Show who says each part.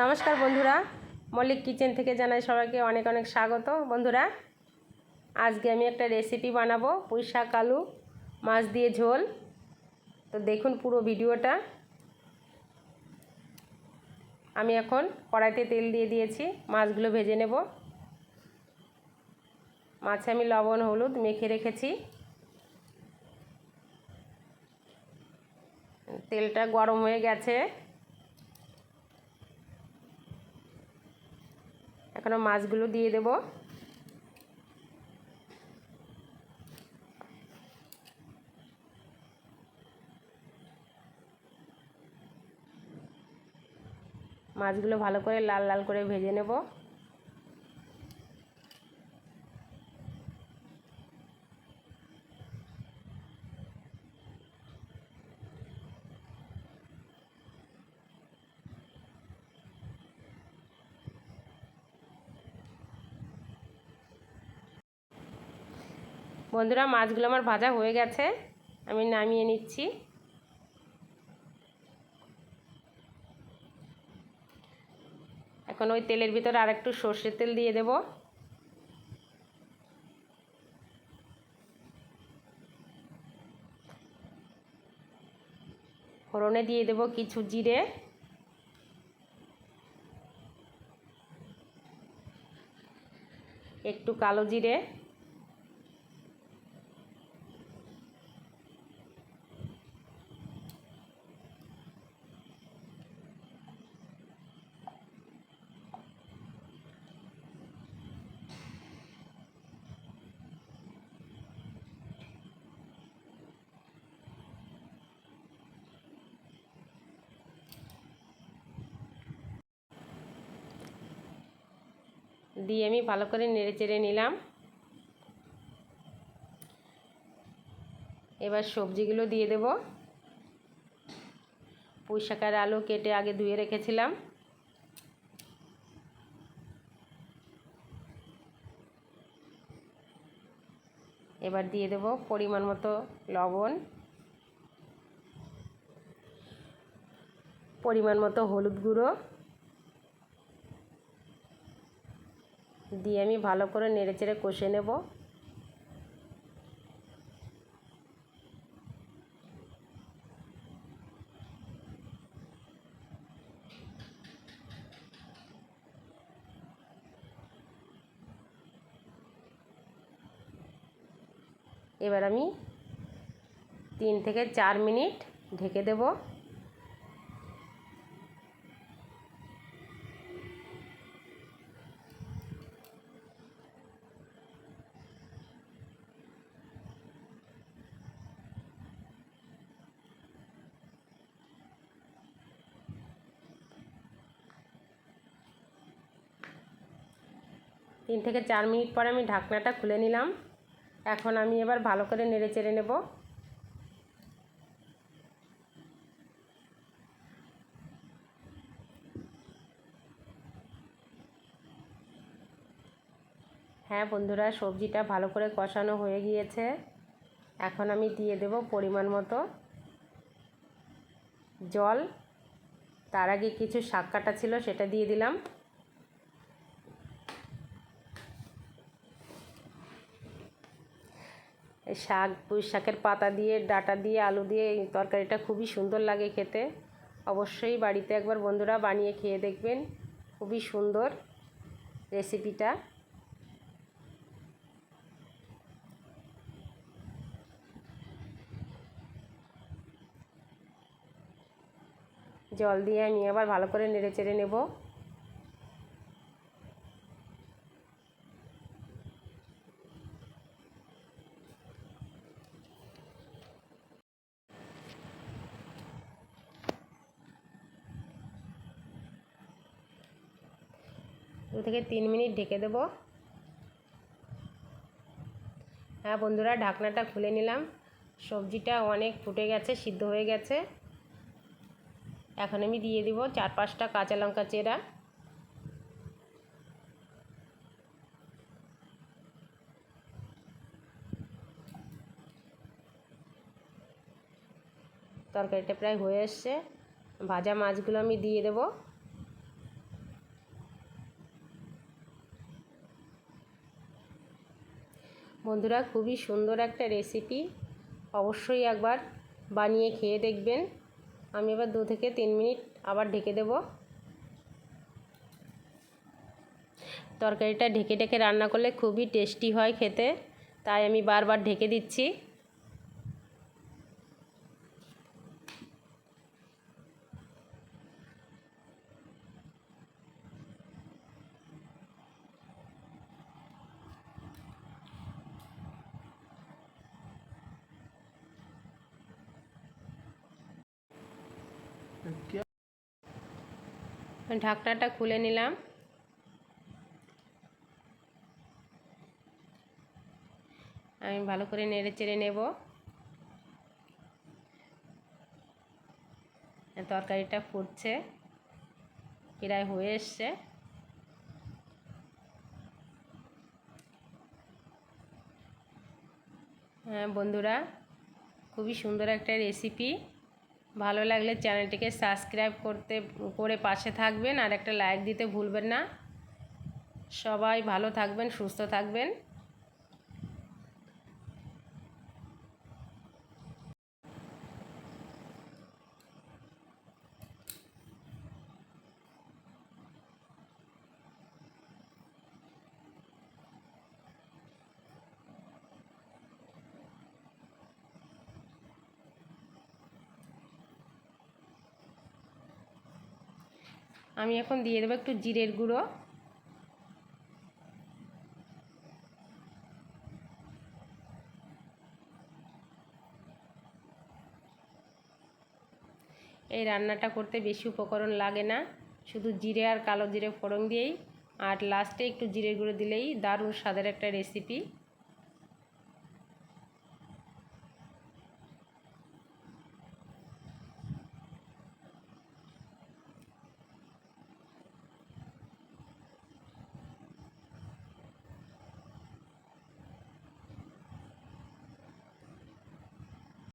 Speaker 1: নমস্কার বন্ধুরা, মল্লিক কিচেন থেকে জানাই সবাইকে অনেক অনেক স্বাগত। বন্ধুরা, আজকে আমি একটা রেসিপি বানাবো, পুঁই শাক, আলু, মাছ দিয়ে ঝোল। তো দেখুন পুরো ভিডিওটা। আমি এখন কড়াইতে তেল দিয়ে দিয়েছি, মাছগুলো ভেজে নেব। মাছে আমি লবণ, হলুদ মেখে রেখেছি। তেলটা গরম হয়ে গেছে। এখনও মাছগুলো দিয়ে দেব। মাছগুলো ভালো করে লাল লাল করে ভেজে নেব। বন্ধুরা, মাছগুলো আমার ভাজা হয়ে গেছে। আমি নামিয়ে নিচ্ছি। এখন ওই তেলের ভিতরে আর একটু সর্ষের তেল দিয়ে দেব। ফোড়নে দিয়ে দেব কিছু জিরে। একটু কালো জিরে। দিয়ে আমি ভালো করে নেড়ে চেড়ে নিলাম। এবার সবজিগুলো দিয়ে দেব। পুঁই শাকার আলু কেটে আগে ধুয়ে রেখেছিলাম। এবার দিয়ে দেব পরিমাণ মতো লবণ। পরিমাণ মতো হলুদ গুঁড়ো। দিয়ে আমি ভালো করে নেড়ে চেড়ে কষে নেব। এবার আমি তিন থেকে চার মিনিট ঢেকে দেবো। তিন থেকে চার মিনিট পরে আমি ঢাকনাটা খুলে নিলাম। এখন আমি এবার ভালো করে নেড়ে চেড়ে নেব। হ্যাঁ বন্ধুরা, সবজিটা ভালো করে কষানো হয়ে গিয়েছে। এখন আমি দিয়ে দেব পরিমাণ মতো জল। তার আগে কিছু শাক কাটা ছিল, সেটা দিয়ে দিলাম। শাক, পুঁই শাকের পাতা দিয়ে, ডাটা দিয়ে, আলু দিয়ে এই তরকারিটা খুবই সুন্দর লাগে খেতে। অবশ্যই বাড়িতে একবার বন্ধুরা বানিয়ে খেয়ে দেখবেন। খুবই সুন্দর রেসিপিটা। জল দিয়ে আমি আবার ভালো করে নেড়ে চেড়ে নেব। দু থেকে তিন মিনিট ঢেকে দেব। হ্যাঁ বন্ধুরা, ঢাকনাটা খুলে নিলাম। সবজিটা অনেক ফুটে গেছে, সিদ্ধ হয়ে গেছে। এখন আমি দিয়ে দিব চার পাঁচটা কাঁচা লঙ্কা চেরা। তরকারিটা প্রায় হয়ে এসছে। ভাজা মাছগুলো আমি দিয়ে দেবো। বন্ধুরা, খুবই সুন্দর একটা রেসিপি অবশ্যই একবার বানিয়ে খেয়ে দেখবেন। আমি এবার দু থেকে তিন মিনিট আবার ঢেকে দেব। তরকারিটা ঢেকে ঢেকে রান্না করলে খুবই টেস্টি হয় খেতে, তাই আমি বারবার ঢেকে দিচ্ছি। ঢাকনাটা খুলে নিলাম। আমি ভালো করে নেড়ে চেড়ে নেব। তরকারিটা ফুটছে, প্রায় হয়ে এসছে। হ্যাঁ বন্ধুরা, খুবই সুন্দর একটা রেসিপি ভালো লাগলে চ্যানেলটিকে সাবস্ক্রাইব করতে, করে পাশে থাকবেন আর একটা লাইক দিতে ভুলবেন না। সবাই ভালো থাকবেন, সুস্থ থাকবেন। আমি এখন দিয়ে দেবো একটু জিরের গুঁড়ো। এই রান্নাটা করতে বেশি উপকরণ লাগে না, শুধু জিরে আর কালো জিরে ফোড়ন দিয়েই। আর লাস্টে একটু জিরে গুঁড়ো দিলেই দারুণ স্বাদের একটা রেসিপি